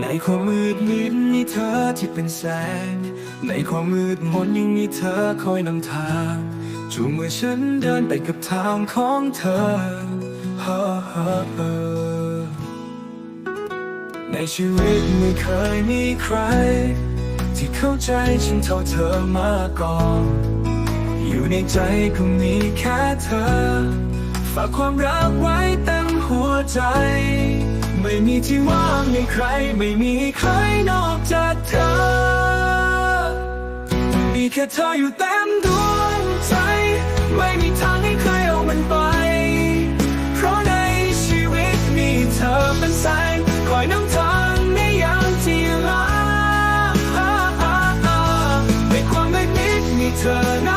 ในความมืดมิดมีเธอที่เป็นแสง ในความมืดมนยังมีเธอคอยนำทางจูงมือฉันเดินไปกับทางของเธอฮ่าฮ่าฮ่าในชีวิตไม่เคยมีใคร ที่เข้าใจฉันเท่าเธอมาก่อน อยู่ในใจก็มีแค่เธอ ฝากความรักไว้เต็มหัวใจ ไม่มีที่ว่างให้ใคร ไม่มีใครนอกจากเธอ มีแค่เธออยู่เต็มดวงใจ ไม่มีทางให้ใครเอามันไป เพราะในชีวิตมีเธอเป็นแสงคอยนำทางในยามที่ลาในความมืดมิดมีเธอ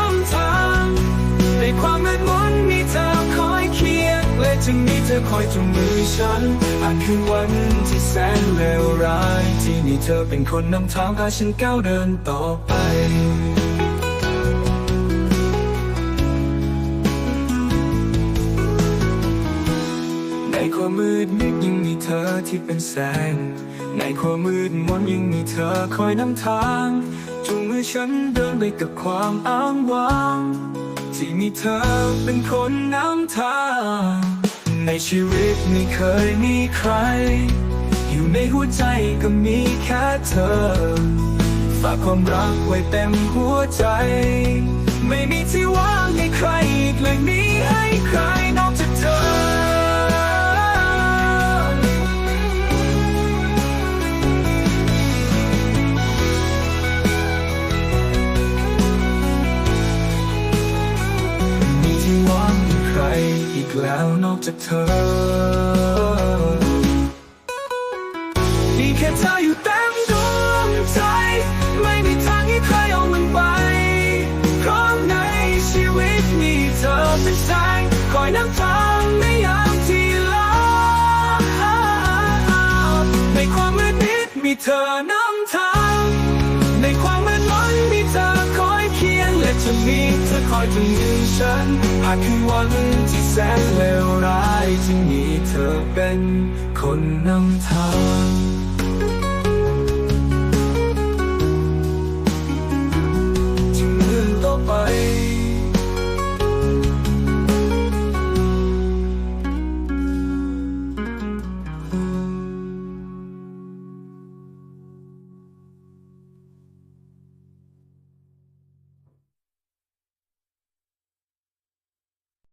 จะมีเธอคอยจูงมือฉันอาจคืนวันที่แสนเลวร้าย ที่มีเธอเป็นคนนำทางพาฉันก้าวเดินต่อไปในความมืดมิดยังมีเธอที่เป็นแสง ในความมืดมนยังมีเธอคอยนำทางจูงมือฉันเดินไปกับความอ้างว้างที่มีเธอเป็นคนนำทาง ในชีวิตไม่เคยมีใคร อยู่ในหัวใจก็มีแค่เธอ ฝากความรักไว้เต็มหัวใจ ไม่มีที่ว่างให้ใครอีกเลยนี้ให้ใคร นอกจากเธอ มีแค่เธออยู่เต็มดวงใจ ไม่มีทางให้ใครเอามันไปเพราะในชีวิตมีเธอเป็นแสงคอยนำทางในยามที่ลาในความมืดมิดมีเธอนำทาง ในความมืดมนมีเธอคอยเคียงและจะมีเธอคอยจุงมือฉันหากคือวันที่แสน เล